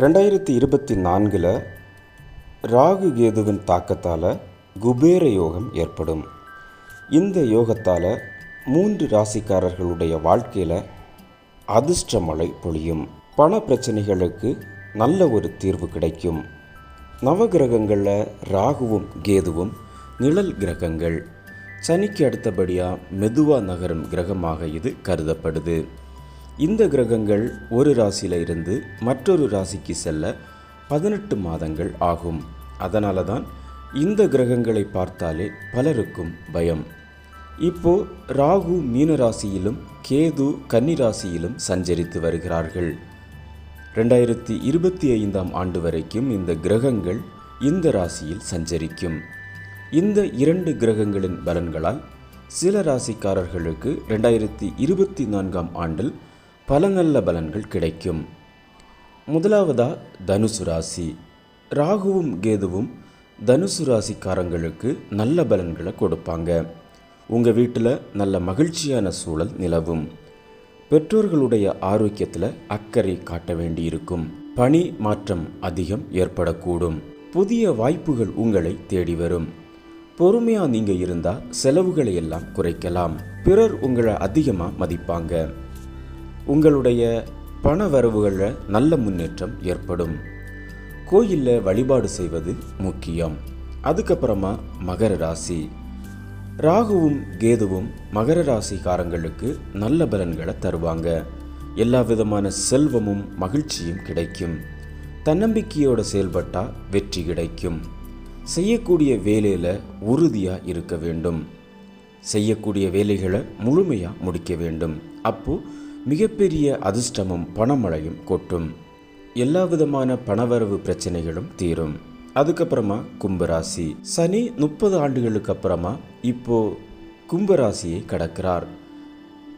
ரெண்டாயிரத்தி இருபத்தி நான்கில் ராகு கேதுவின் தாக்கத்தால் குபேர யோகம் ஏற்படும். இந்த யோகத்தால் மூன்று ராசிக்காரர்களுடைய வாழ்க்கையில் அதிர்ஷ்ட மழை பொழியும். பண பிரச்சனைகளுக்கு நல்ல ஒரு தீர்வு கிடைக்கும். நவகிரகங்களில் ராகுவும் கேதுவும் நிழல் கிரகங்கள். சனிக்கு அடுத்தபடியாக மெதுவாக நகரும் கிரகமாக இது கருதப்படுது. இந்த கிரகங்கள் ஒரு ராசியில் இருந்து மற்றொரு ராசிக்கு செல்ல பதினெட்டு மாதங்கள் ஆகும். அதனால தான் இந்த கிரகங்களை பார்த்தாலே பலருக்கும் பயம். இப்போ ராகு மீன ராசியிலும் கேது கன்னி ராசியிலும் சஞ்சரித்து வருகிறார்கள். ரெண்டாயிரத்தி இருபத்தி ஐந்தாம் ஆண்டு வரைக்கும் இந்த கிரகங்கள் இந்த ராசியில் சஞ்சரிக்கும். இந்த இரண்டு கிரகங்களின் பலன்களால் சில ராசிக்காரர்களுக்கு ரெண்டாயிரத்தி இருபத்தி நான்காம் ஆண்டில் பல நல்ல பலன்கள் கிடைக்கும். முதலாவதா தனுசு ராசி. ராகுவும் கேதுவும் தனுசு ராசிக்காரங்களுக்கு நல்ல பலன்களை கொடுப்பாங்க. உங்கள் வீட்டில் நல்ல மகிழ்ச்சியான சூழல் நிலவும். பெற்றோர்களுடைய ஆரோக்கியத்தில் அக்கறை காட்ட வேண்டியிருக்கும். பணி மாற்றம் அதிகம் ஏற்படக்கூடும். புதிய வாய்ப்புகள் உங்களை தேடி வரும். பொறுமையாக நீங்கள் இருந்தால் செலவுகளை எல்லாம் குறைக்கலாம். பிறர் உங்களை அதிகமாக மதிப்பாங்க. உங்களுடைய பண வரவுகளில் நல்ல முன்னேற்றம் ஏற்படும். கோயிலில் வழிபாடு செய்வது முக்கியம். அதுக்கப்புறமா மகர ராசி. ராகுவும் கேதுவும் மகர ராசிக்காரங்களுக்கு நல்ல பலன்களை தருவாங்க. எல்லா விதமான செல்வமும் மகிழ்ச்சியும் கிடைக்கும். தன்னம்பிக்கையோடு செயல்பட்டால் வெற்றி கிடைக்கும். செய்யக்கூடிய வேலையில் உறுதியாக இருக்க வேண்டும். செய்யக்கூடிய வேலைகளை முழுமையாக முடிக்க வேண்டும். அப்போது மிகப்பெரிய அதிர்ஷ்டமும் பணமழையும் கொட்டும். எல்லா விதமான பணவரவு பிரச்சனைகளும் தீரும். அதுக்கப்புறமா கும்பராசி. சனி முப்பது ஆண்டுகளுக்கு அப்புறமா இப்போ கும்பராசியை கடக்கிறார்.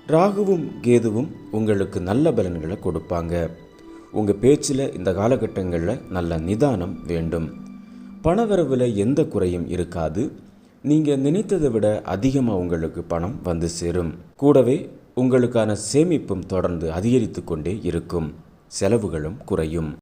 ராகுவும் கேதுவும் உங்களுக்கு நல்ல பலன்களை கொடுப்பாங்க. உங்கள் பேச்சில் இந்த காலகட்டங்களில் நல்ல நிதானம் வேண்டும். பணவரவில் எந்த குறையும் இருக்காது. நீங்கள் நினைத்ததை விட அதிகமாக உங்களுக்கு பணம் வந்து சேரும். கூடவே உங்களுக்கான சேமிப்பும் தொடர்ந்து அதிகரித்து கொண்டே இருக்கும். செலவுகளும் குறையும்.